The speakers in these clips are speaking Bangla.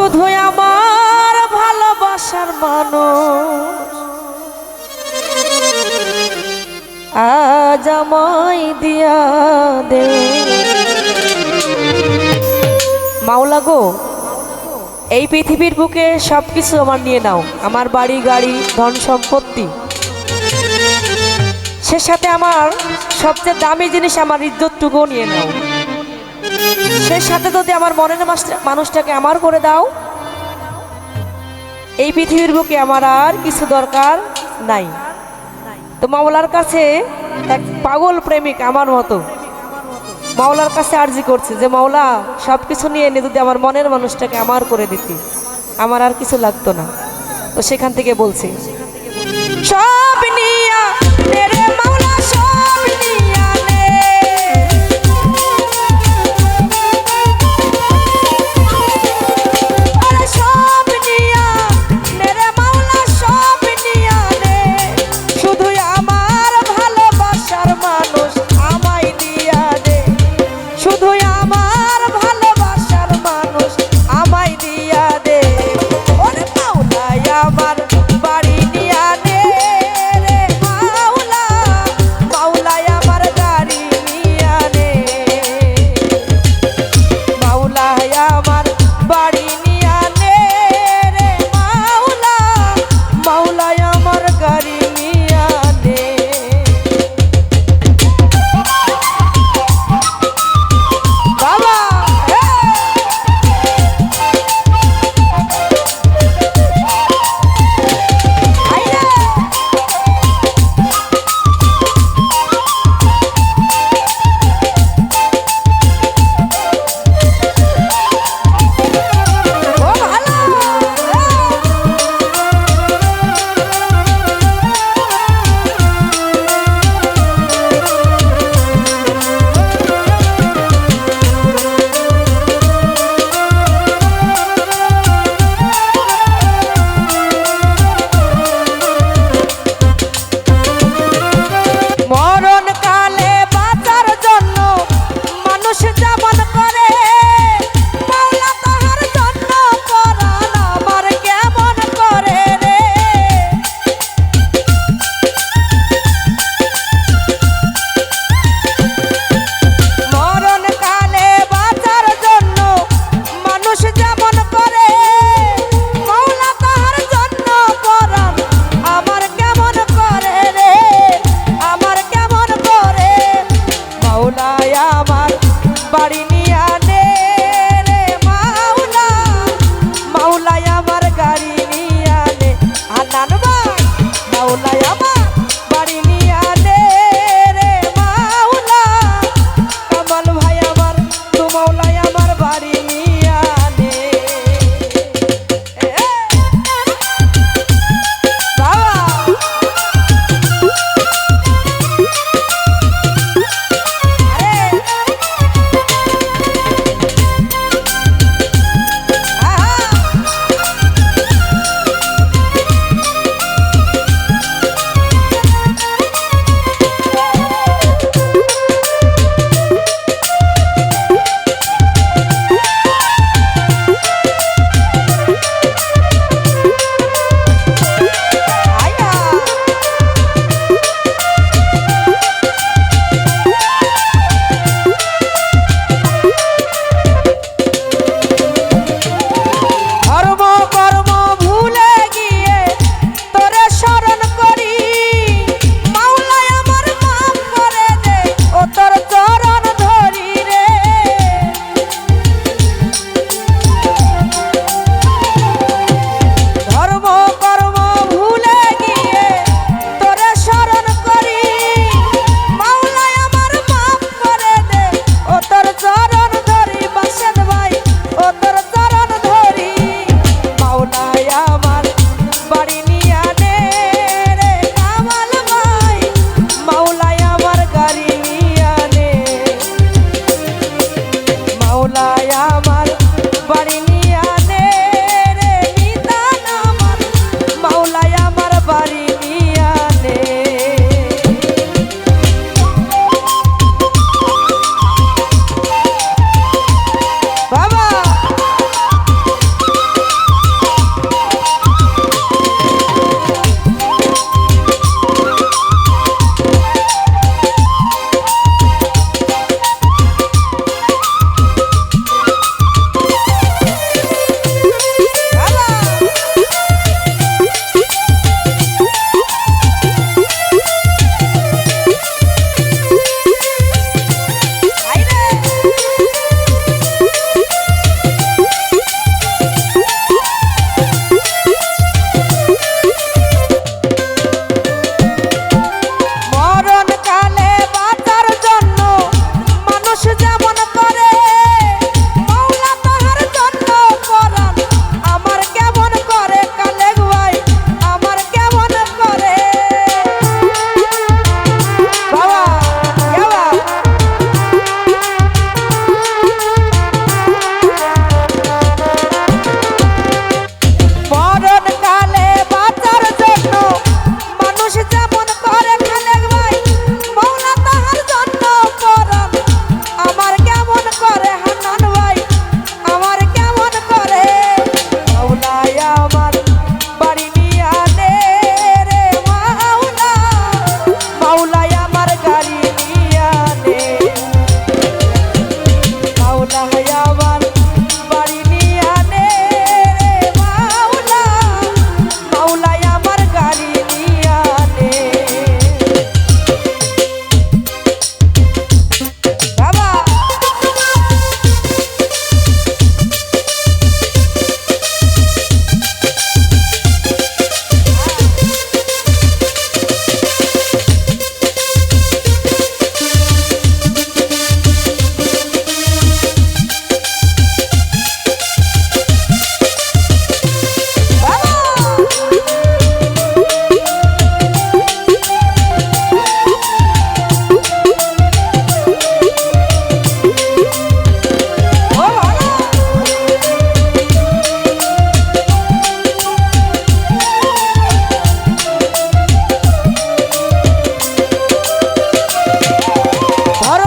শুধু আমার ভালোবাসার মানুষ। আজ আমায় দিয়া দে। মাওলা গো, এই পৃথিবীর বুকে সব কিছু আমার নিয়ে নাও। আমার বাড়ি, গাড়ি, ধন সম্পত্তি। সে সাথে আমার সবচেয়ে দামি জিনিস আমার ইজ্জতটুকুও নিয়ে নাও। সে সাথে যদি আমার মনের মানুষটাকে আমার করে দাও, এই পৃথিবীর বুকে আমার আর কিছু দরকার নাই। তো মাওলার কাছে এক পাগল প্রেমিক আমার মতো, মাওলার কাছে আর্জি করছে যে, মাওলা সব কিছু নিয়ে এনে যদি আমার মনের মানুষটাকে আমার করে দিতি, আমার আর কিছু লাগতো না। তো সেখান থেকে বলছি, সব নিয়া মাওলাই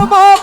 come.